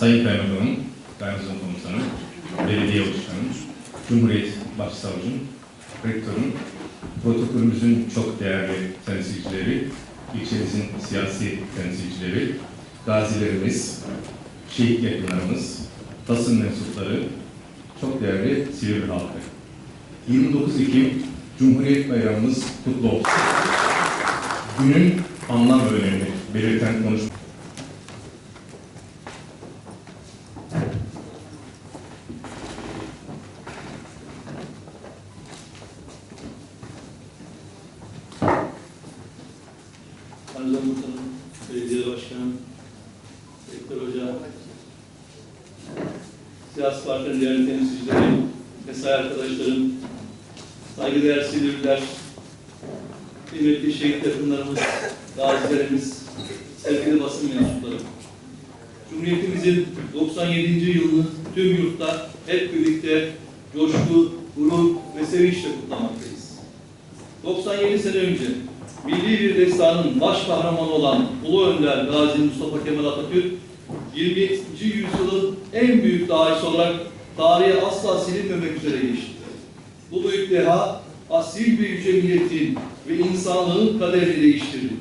Sayın Kaymakamım, Garnizon Komutanım, Belediye Başkanım, Cumhuriyet Başsavcım, Rektörüm, protokolümüzün çok değerli temsilcileri, ilçemizin siyasi temsilcileri, gazilerimiz, şehit yakınlarımız, basın mensupları, çok değerli sivil halkı. 29 Ekim Cumhuriyet Bayramımız kutlu olsun. Günün anlam ve önemini belirten konuşma. Partilerin değerli temsilcileri, mesai arkadaşlarım, saygıdeğer Silivriler, kıymetli şehit yakınlarımız, gazilerimiz, sevgili basın mensupları. Cumhuriyetimizin 97. yılını tüm yurtta hep birlikte coşku, gurur ve sevinçle kutlamaktayız. 97 sene önce milli bir destanın baş kahramanı olan Ulu Önder Gazi Mustafa Kemal Atatürk 20. yüzyılın en büyük dahisi olarak tarihe asla silinmemek üzere geçti. Bu büyük deha asil bir yüce milletin ve insanlığın kaderini değiştirdi.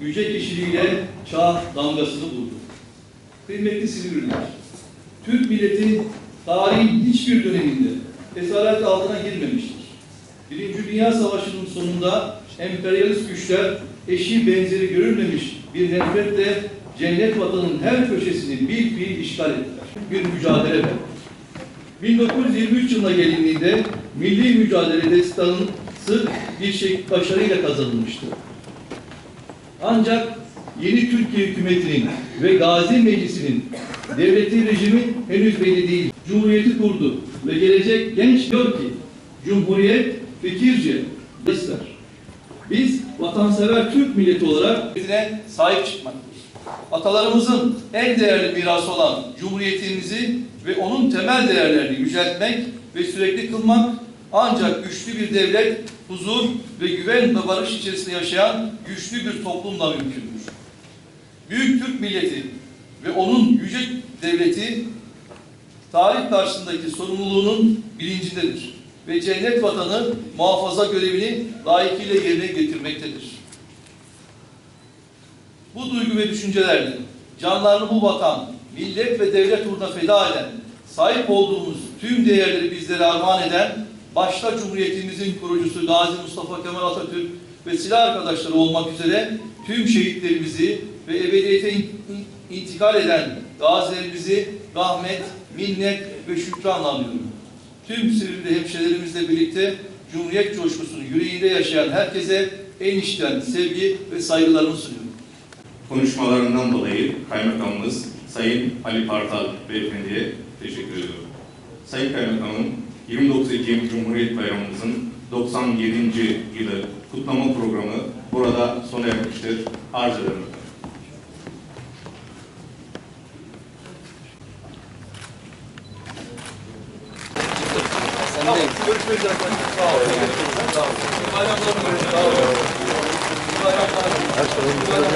Yüce kişiliğiyle çağ damgasını buldu. Kıymetli Silivriler, Türk milleti tarihin hiçbir döneminde esaret altına girmemiştir. Birinci Dünya Savaşı'nın sonunda emperyalist güçler eşi benzeri görülmemiş bir nefretle cennet vatanın her köşesini bir fiil işgal ettiler. Bir mücadele verdiler. 1923 yılına gelindiğinde milli mücadele destansı bir şey başarıyla kazanılmıştı. Ancak yeni Türkiye hükümetinin ve Gazi Meclisi'nin devleti rejimi henüz belli değil. Cumhuriyeti kurdu ve gelecek genç diyor ki Cumhuriyet fikirce ister. Biz vatansever Türk milleti olarak bizine sahip çıkmaktayız. Atalarımızın en değerli mirası olan Cumhuriyetimizi ve onun temel değerlerini yüceltmek ve sürekli kılmak ancak güçlü bir devlet, huzur ve güven ve barış içerisinde yaşayan güçlü bir toplumla mümkündür. Büyük Türk milleti ve onun yüce devleti tarih karşısındaki sorumluluğunun bilincindedir ve cennet vatanı muhafaza görevini layıkıyla yerine getirmektedir. Bu duygu ve düşüncelerle canlarını bu vatan, millet ve devlet uğruna feda eden, sahip olduğumuz tüm değerleri bizlere armağan eden, başta Cumhuriyetimizin kurucusu Gazi Mustafa Kemal Atatürk ve silah arkadaşları olmak üzere tüm şehitlerimizi ve ebediyete in- in- intikal eden gazilerimizi rahmet, minnet ve şükranla anıyorum. Tüm Silivri hemşehrilerimizle birlikte Cumhuriyet coşkusunu yüreğinde yaşayan herkese en içten sevgi ve saygılarımı sunuyorum. Konuşmalarından dolayı Kaymakamımız Sayın Ali Partal Beyefendi'ye teşekkür ediyorum. Sayın Kaymakamım, 29 Ekim Cumhuriyet Bayramımızın 97. yılı kutlama programı burada sona ermiştir. Arz ederim. Görüşmek üzere. Sağ olun. Sağ olun. Görüşürüz. Sağ olun. Bayramlar. Bayramlar.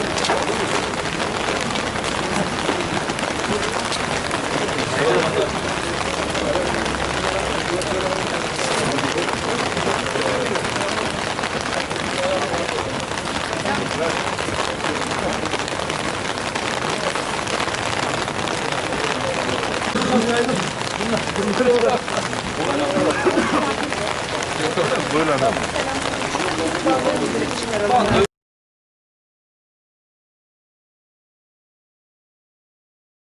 Böyle adam.